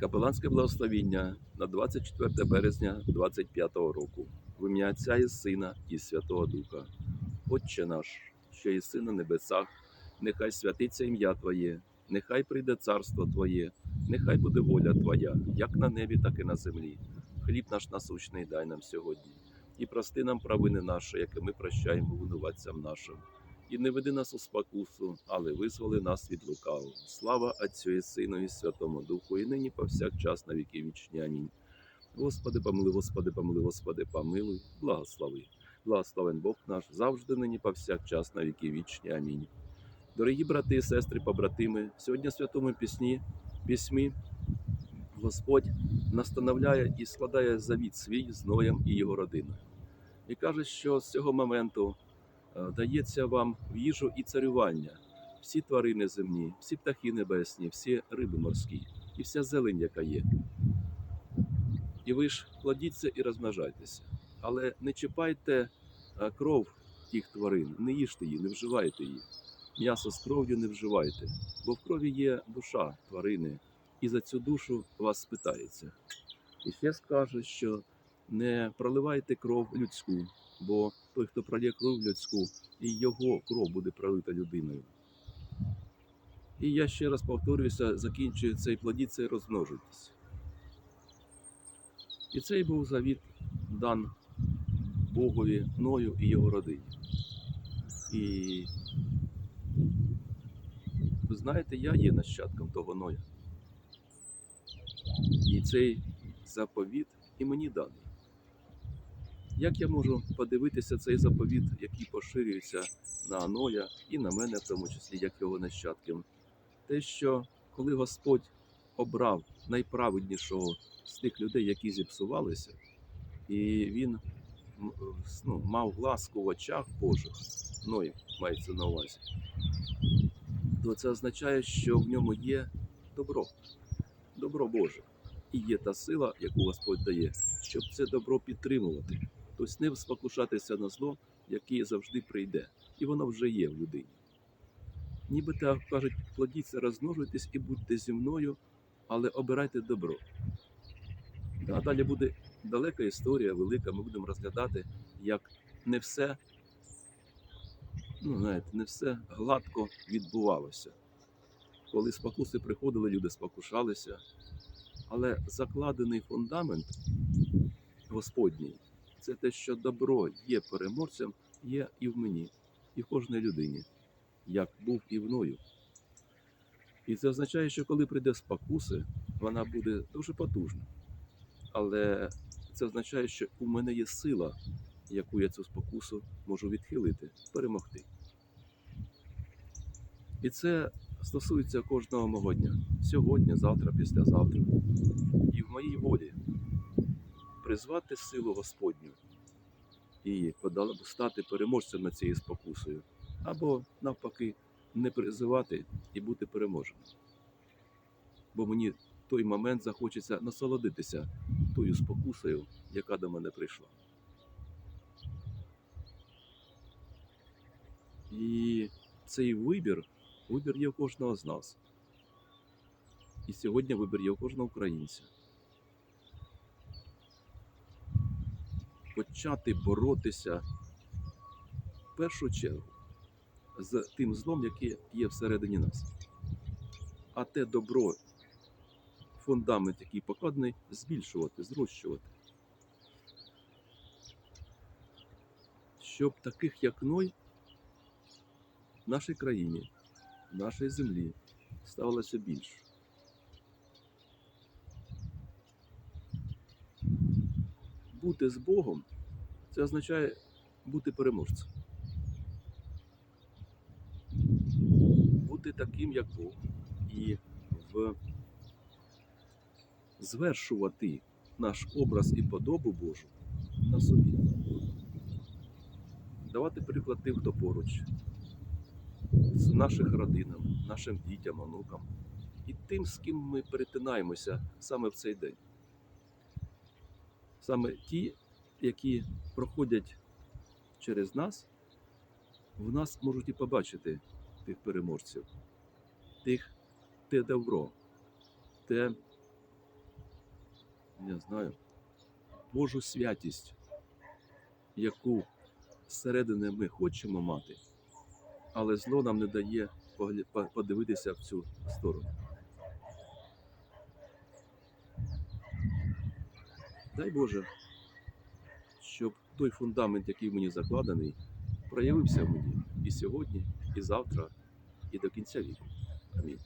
Капеланське благословіння на 24 березня 25 року. В ім'я Отця і Сина і Святого Духа. Отче наш, що єси на небесах, нехай святиться ім'я Твоє, нехай прийде царство Твоє, нехай буде воля Твоя, як на небі, так і на землі. Хліб наш насущний дай нам сьогодні, і прости нам провини наші, які ми прощаємо винуватцям нашим. І не веди нас у спокусу, але визволи нас від лукавого. Слава Отцю і Сину і Святому Духу, і нині повсякчас на віки вічні. Амінь. Господи, помилуй, Господи, помилуй, Господи, помилуй, благослови. Благословен Бог наш завжди нині повсякчас на віки вічні. Амінь. Дорогі брати і сестри, побратими, сьогодні в святому пісні, письмі Господь настановляє і складає завіт свій з Ноєм і його родиною. І каже, що з цього моменту дається вам в їжу і царювання, всі тварини земні, всі птахи небесні, всі риби морські і вся зелень, яка є. І ви ж плодіться і розмножайтеся. Але не чіпайте е, кров тих тварин, не їжте її, не вживайте її. М'ясо з кров'ю не вживайте, бо в крові є душа тварини, і за цю душу вас спитається. І ще скаже, що не проливайте кров людську, бо той, хто пролє кров людську, і його кров буде пролита людиною. І я ще раз повторююся, закінчую цей плодіться і розмножуйтесь. І цей був завіт дан Богові Ною і його родині. І ви знаєте, я є нащадком того Ноя. І цей заповіт і мені даний. Як я можу подивитися цей заповіт, який поширюється на Ноя і на мене, в тому числі, як його нащадком? Те, що коли Господь обрав найправеднішого з тих людей, які зіпсувалися, і він ну, мав ласку в очах Божих, Ной мається на увазі, то це означає, що в ньому є добро, добро Боже. І є та сила, яку Господь дає, щоб це добро підтримувати, тобто не спокушатися на зло, яке завжди прийде, і воно вже є в людині. Ніби так кажуть, плодіться, розмножуйтесь і будьте зі мною, але обирайте добро. А далі буде далека історія, велика. Ми будемо розглядати, як не все, ну знаєте, не все гладко відбувалося. Коли спокуси приходили, люди спокушалися. Але закладений фундамент Господній це те, що добро є переможцем, є і в мені, і в кожній людині, як був і мною. І це означає, що коли прийде спокуси, вона буде дуже потужна. Але це означає, що у мене є сила, яку я цю спокусу можу відхилити, перемогти. І це стосується кожного мого дня. Сьогодні, завтра, післязавтра. І в моїй призвати силу Господню і стати переможцем над цією спокусою, або навпаки, не призивати і бути переможеним. Бо мені в той момент захочеться насолодитися тою спокусою, яка до мене прийшла. І цей вибір, вибір є у кожного з нас. І сьогодні вибір є у кожного українця. Почати боротися в першу чергу з тим злом, яке є всередині нас. А те добро, фундамент, який покладений, збільшувати, зрощувати. Щоб таких, як Ной, в нашій країні, в нашій землі ставалося більше. Бути з Богом це означає бути переможцем. Бути таким, як Бог, і в... звершувати наш образ і подобу Божу на собі. Давати приклад тим, хто поруч, з наших родинам, нашим дітям, онукам і тим, з ким ми перетинаємося саме в цей день. Саме ті, які проходять через нас, в нас можуть і побачити тих переможців, тих, те добро, те я знаю, Божу святість, яку зсередини ми хочемо мати, але зло нам не дає подивитися в цю сторону. Дай Боже, щоб той фундамент, який в мені закладений, проявився в мені і сьогодні, і завтра, і до кінця віку. Амінь.